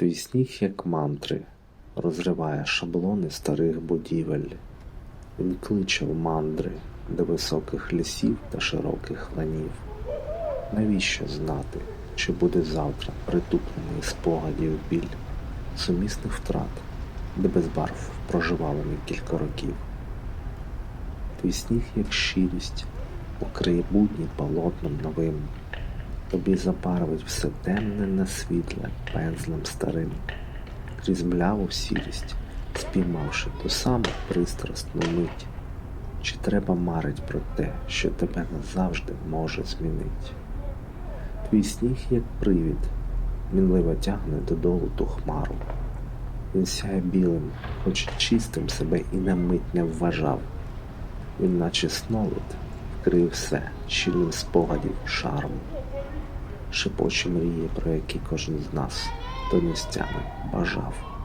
Твій сніг, як мантри, розриває шаблони старих будівель. Він кличе в мандри до високих лісів та широких ланів. Навіщо знати, чи буде завтра притуплений спогадів біль, сумісних втрат, де без барв проживали ми кілька років. Твій сніг, як щирість, покриє будні полотном новим, тобі запарвить все темне на світле пензлем старим, крізь мляву сірість, спіймавши ту саму пристрасну мить. Чи треба марить про те, що тебе назавжди може змінить? Твій сніг, як привід, мінливо тягне додолу ту хмару. Він сяє білим, хоч чистим себе і на мить не вважав. Він, наче сновид, вкрив все щільним спогадів шаром. Шепочі мрії, про які кожен з нас до нестями бажав.